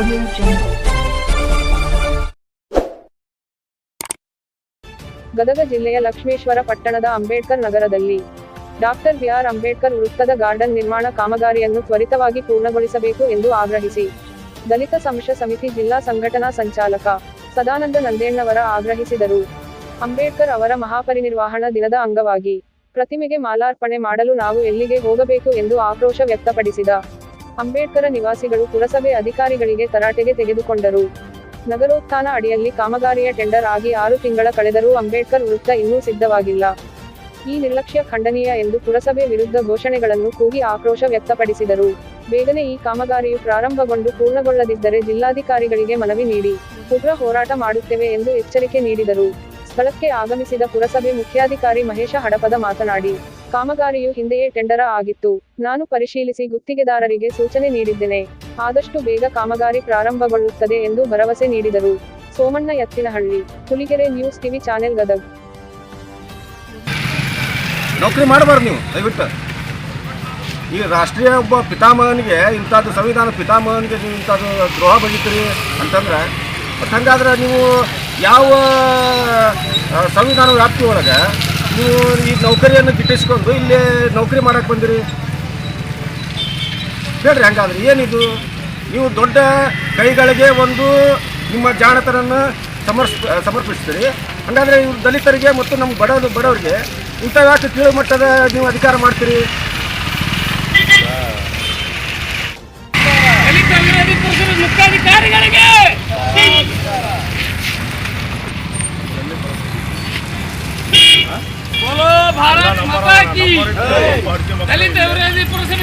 Audio Jungle. Gadag ಜಿಲ್ಲೆಯ ಲಕ್ಷ್ಮೇಶ್ವರ ಪಟ್ಟಣದ ಅಂಬೇಡ್ಕರ್ ನಗರದಲ್ಲಿ ಡಾಕ್ಟರ್ ಬಿಆರ್ ಅಂಬೇಡ್ಕರ್ ವೃತ್ತದ ಗಾರ್ಡನ್ ನಿರ್ಮಾಣ ಕಾಮಗಾರಿಯನ್ನು ತ್ವರಿತವಾಗಿ ಪೂರ್ಣಗೊಳಿಸಬೇಕು ಎಂದು ಆಗ್ರಹಿಸಿ ದಲಿತ ಸಂಶ ಸಮಿತಿ ಜಿಲ್ಲಾ ಸಂಘಟನಾ ಸಂಚಾಲಕ ಸದಾನಂದ ನಂದೇಣ್ಣವರ ಆಗ್ರಹಿಸಿದರು ಅಂಬೇಡ್ಕರ್ ಅವರ ಮಹಾಪರಿನಿರ್ವಾಹಣ ದಿನದ ಅಂಗವಾಗಿ ಪ್ರತಿಮೆಗೆ ಮಾಲಾರ್ಪಣೆ ಮಾಡಲು ನಾವು ಎಲ್ಲಿಗೆ ಹೋಗಬೇಕು ಎಂದು ಆಕ್ರೋಶ ವ್ಯಕ್ತಪಡಿಸಿದ ಅಂಬೇಡ್ಕರ ನಿವಾಸಿಗಳು ಪುರಸಭೆ ಅಧಿಕಾರಿಗಳಿಗೆ ತರಾಟೆಗೆ ತೆಗೆದುಕೊಂಡರು. ನಗರೋತ್ಥಾನ ಅಡಿಯಲ್ಲಿ ಕಾಮಗಾರಿಯ ಟೆಂಡರ್ ಆಗಿ ಆರು ತಿಂಗಳ ಕಳೆದರೂ ಅಂಬೇಡ್ಕರ್ ವೃತ್ತ ಇನ್ನೂ ಸಿದ್ಧವಾಗಿಲ್ಲ. ಈ ನಿರ್ಲಕ್ಷ್ಯ ಖಂಡನೀಯ ಎಂದು ಪುರಸಭೆ ವಿರುದ್ಧ ಘೋಷಣೆಗಳನ್ನು ಕೂಗಿ ಆಕ್ರೋಶ ವ್ಯಕ್ತಪಡಿಸಿದರು. ಬೇಗನೆ ಈ ಕಾಮಗಾರಿಯು ಪ್ರಾರಂಭಗೊಂಡು ಪೂರ್ಣಗೊಳ್ಳದಿದ್ದರೆ ಜಿಲ್ಲಾಧಿಕಾರಿಗಳಿಗೆ ಮನವಿ ನೀಡಿ, ಉಗ್ರ ಹೋರಾಟ ಮಾಡುತ್ತೇವೆ ಎಂದು ಎಚ್ಚರಿಕೆ ನೀಡಿದರು. ಸ್ಥಳಕ್ಕೆ ಆಗಮಿಸಿದ ಪುರಸಭೆ ಮುಖ್ಯಾಧಿಕಾರಿ ಮಹೇಶ ಹಡಪದ ಮಾತನಾಡಿ ಕಾಮಗಾರಿಯು ಹಿಂದೆಯೇ ಟೆಂಡರ ಆಗಿತ್ತು. ನಾನು ಪರಿಶೀಲಿಸಿ ಗುತ್ತಿಗೆದಾರರಿಗೆ ಸೂಚನೆ ನೀಡಿದ್ದೇನೆ. ಆದಷ್ಟು ಬೇಗ ಕಾಮಗಾರಿ ಪ್ರಾರಂಭಗೊಳ್ಳುತ್ತದೆ ಎಂದು ಭರವಸೆ ನೀಡಿದರು. Somanna Ettinahalli Huligere news TV channel Gadag. ನೌಕರಿ ಮಾಡಬಾರ್ದು ನೀವು, ದಯವಿಟ್ಟು. ಈ ರಾಷ್ಟ್ರೀಯ ಒಬ್ಬ ಪಿತಾಮಹನಿಗೆ ಇಂಥದ್ದು ಸಂವಿಧಾನ ಪಿತಾಮಹನಿಗೆ ನೀವು ಇಂಥದ್ದು ದ್ರೋಹ ಬಗೀತೀರಿ ಅಂತಂದ್ರೆ ಹಂಗಾದ್ರೆ ನೀವು ಯಾವ ಸಂವಿಧಾನ ವ್ಯಾಪ್ತಿ ಒಳಗೆ ನೀವು ಈ ನೌಕರಿಯನ್ನು ಗಿಟ್ಟಿಸ್ಕೊಂಡು ಇಲ್ಲಿ ನೌಕರಿ ಮಾಡಕ್ಕೆ ಬಂದಿರಿ. ಹೇಳ್ರಿ ಹಂಗಾದ್ರೆ, ಏನಿದು? ನೀವು ದೊಡ್ಡ ಕೈಗಳಿಗೆ ಒಂದು ನಿಮ್ಮ ಜಾಣತನನ್ನು ಸಮರ್ಸ್, ಸಮರ್ಪಿಸ್ತೀರಿ. ಹಾಗಾದ್ರೆ ಇವ್ರು ದಲಿತರಿಗೆ ಮತ್ತು ನಮ್ಮ ಬಡ ಬಡವರಿಗೆ ಇಂಥ ಯಾಕೆ ಕೀಳು ಮಟ್ಟದ ನೀವು ಅಧಿಕಾರ ಮಾಡ್ತೀರಿ? भारत माता की दलित विरोधी पुरुष